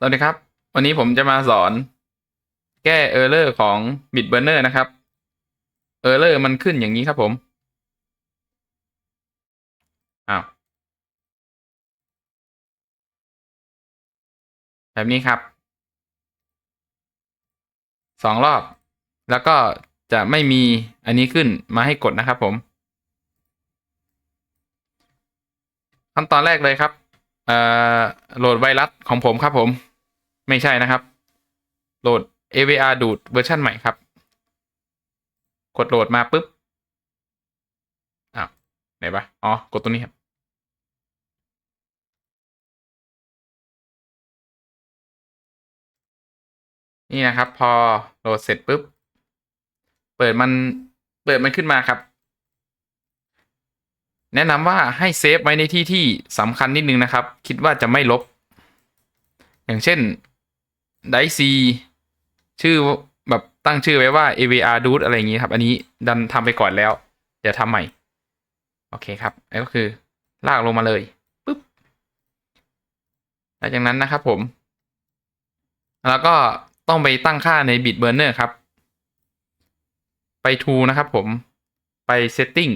สวัสดีครับ วันนี้ผมจะมาสอน แก้เออร์เลอร์ของ Bitburner นะครับเออร์เลอร์มันขึ้นอย่างนี้ครับผมอ้าวแบบนี้ครับสองรอบ แล้วก็จะไม่มีอันนี้ขึ้นมาให้กดนะครับผมขั้นตอนแรกเลยครับเอ่อโหลดไวรัสของผมครับผม ไม่ใช่นะครับ โหลด AVR ดูดเวอร์ชันใหม่ครับ กดโหลดมาปุ๊บอ้าวไหนปะอ๋อ กดตรงนี้ครับ นี่นะครับ พอโหลดเสร็จปุ๊บ เปิดมันเปิดมันขึ้นมาครับแนะนำว่าให้เซฟไว้ในที่ที่สำคัญนิดนึงนะครับ คิดว่าจะไม่ลบ อย่างเช่น ไดซีชื่อแบบตั้งชื่อไว้ว่า AVR Dude อะไรอย่างนี้ครับ อันนี้ดันทำไปก่อนแล้ว เดี๋ยวทำใหม่ โอเคครับแล้วก็คือ ลากลงมาเลยปุ๊บหลังจากนั้นนะครับผม แล้วก็ต้องไปตั้งค่าใน Bitburner ครับ ไป to นะครับผมไป setting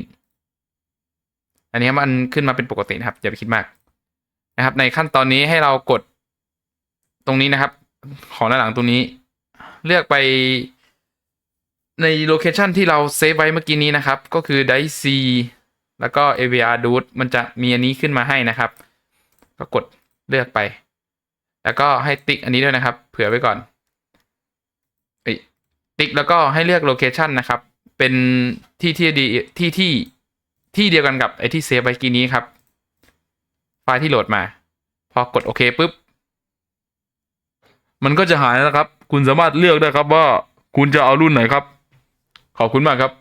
อันนี้มันขึ้นมาเป็นปกตินะครับอย่าไปคิดมากนะครับ ในขั้นตอนนี้ให้เรากดตรงนี้นะครับ ของด้าหลังตรงนี้ เลือกไปในโลเคชันที่เราเซฟไว้เมื่อกี้นี้นะครับ ก็คือ d i c e แล้วก็ AVR Dude มันจะมีอันนี้ขึ้นมาให้นะครับ ก็กดเลือกไป แล้วก็ให้ติ๊กอันนี้ด้วยนะครับ เผื่อไว้ก่อนติ๊กแล้วก็ให้เลือกโลเคชันนะครับ เป็นที่ที่ดีที่ที่ที่เดียวกันกับไอที่เซฟไว้เมื่อกี้นี้ครับ ไฟล์ที่โหลดมา พอกดโอเคปุ๊บ มันก็จะหายนะครับ คุณสามารถเลือกได้ครับว่าคุณจะเอารุ่นไหนครับ ขอบคุณมากครับ